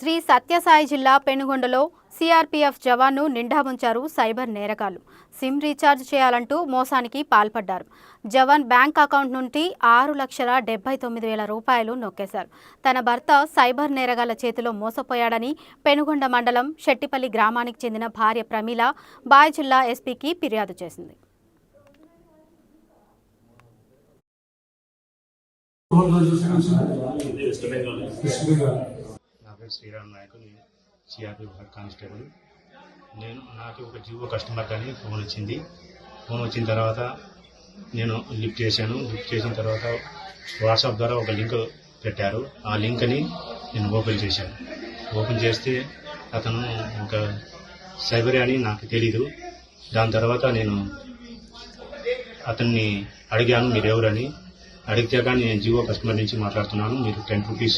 శ్రీ సత్యసాయి జిల్లా పెనుగొండలో సిఆర్పీఎఫ్ జవాన్ను నిండా ముంచారు సైబర్ నేరగాళ్ళు. సిమ్ రీఛార్జ్ చేయాలంటూ మోసానికి పాల్పడ్డారు. జవాన్ బ్యాంక్ అకౌంట్ నుండి ఆరు లక్షల డెబ్బై తొమ్మిది వేల రూపాయలు నొక్కేశారు. తన భర్త సైబర్ నేరగాళ్ళ చేతిలో మోసపోయాడని పెనుగొండ మండలం శెట్టిపల్లి గ్రామానికి చెందిన భార్య ప్రమీల బాయ్ జిల్లా ఎస్పీకి ఫిర్యాదు చేసింది. వెస్ట్ బెంగాల్ పేరు శ్రీరామ్ నాయక్ నేను సిఆర్పి హెడ్ కానిస్టేబుల్. నేను నాకు ఒక జియో కస్టమర్ కానీ ఫోన్ వచ్చింది. ఫోన్ వచ్చిన తర్వాత నేను లిఫ్ట్ చేశాను. లిఫ్ట్ చేసిన తర్వాత వాట్సాప్ ద్వారా ఒక లింక్ పెట్టారు. ఆ లింక్ని నేను ఓపెన్ చేశాను. ఓపెన్ చేస్తే అతను ఒక సైబర్ అని నాకు తెలీదు. దాని తర్వాత నేను అతన్ని అడిగాను మీరెవరని? అడిగితే కానీ నేను జియో కస్టమర్ నుంచి మాట్లాడుతున్నాను. మీరు టెన్ రూపీస్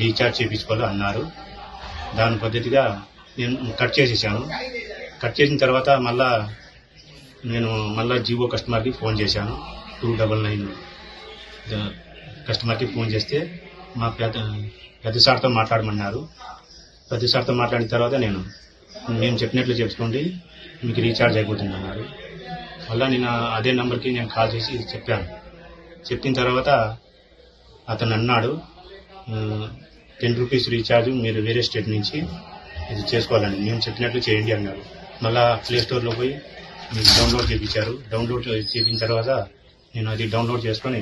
రీఛార్జ్ చేయించుకోవాలి అన్నారు. దాని పద్ధతిగా నేను కట్ చేసేసాను. కట్ చేసిన తర్వాత మళ్ళా నేను మళ్ళా జియో కస్టమర్కి ఫోన్ చేశాను. టూ డబల్ నైన్ కస్టమర్కి ఫోన్ చేస్తే మా పెద్ద పెద్ద సార్తో మాట్లాడమన్నారు. పెద్ద సార్తో మాట్లాడిన తర్వాత నేను మేము చెప్పినట్లు చేసుకోండి మీకు రీఛార్జ్ అయిపోతుంది అన్నారు. మళ్ళీ నేను అదే నెంబర్కి నేను కాల్ చేసి చెప్పాను. చెప్పిన తర్వాత అతను అన్నాడు టెన్ రూపీస్ రీఛార్జ్ మీరు వేరే స్టేట్ నుంచి ఇది చేసుకోవాలండి. మేము చెప్పినట్లు చేయండి అన్నారు. మళ్ళా ప్లే స్టోర్లో పోయి మీకు డౌన్లోడ్ చేయించారు డౌన్లోడ్ చేయించిన తర్వాత నేను అది డౌన్లోడ్ చేసుకొని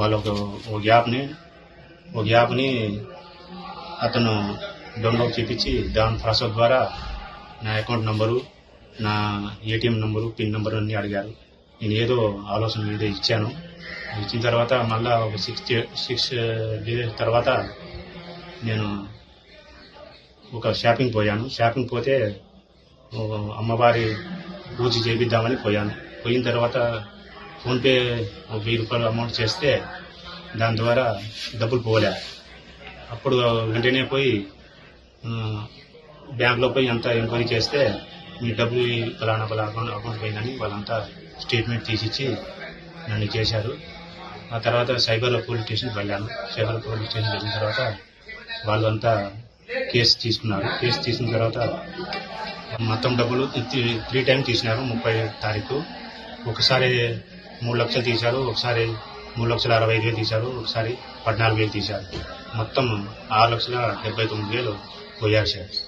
వాళ్ళ ఒక ఒక యాప్ని ఒక యాప్ని అతను డౌన్లోడ్ చేయించి దాని ప్రాసెస్ ద్వారా నా అకౌంట్ నంబరు నా ఏటీఎం నంబరు పిన్ నంబరు అన్నీ అడిగారు. నేను ఏదో ఆలోచన మీద ఇచ్చాను. ఇచ్చిన తర్వాత మళ్ళా ఒక సిక్స్ సిక్స్ డేస్ తర్వాత నేను ఒక షాపింగ్ పోయాను. షాపింగ్ పోతే అమ్మవారి పూజ చేపిద్దామని పోయాను. పోయిన తర్వాత ఫోన్పే వెయ్యి రూపాయలు అమౌంట్ చేస్తే దాని ద్వారా డబ్బులు పోలే. అప్పుడు వెంటనే పోయి బ్యాంక్లో పోయి అంతా ఎంక్వైరీ చేస్తే మీ డబ్బులు ఫలానా ఫలా అకౌంట్ అకౌంట్ పోయిందని వాళ్ళంతా స్టేట్మెంట్ తీసిచ్చి నన్ను చేశారు. ఆ తర్వాత సైబర్ పోలీస్ స్టేషన్కి వెళ్ళాను. సైబర్ పోలీస్ స్టేషన్ వెళ్ళిన తర్వాత వాళ్ళంతా కేసు తీసుకున్నారు. కేసు తీసుకున్న తర్వాత మొత్తం డబ్బులు త్రీ- త్రీ టైం తీసినారు ముప్పై తారీఖు. ఒకసారి మూడు లక్షలు తీశారు. ఒకసారి మూడు లక్షల అరవై ఐదు వేలు తీశారు. ఒకసారి పద్నాలుగు వేలు తీశారు. మొత్తం ఆరు లక్షల డెబ్బై తొమ్మిది వేలు పోయారు సార్.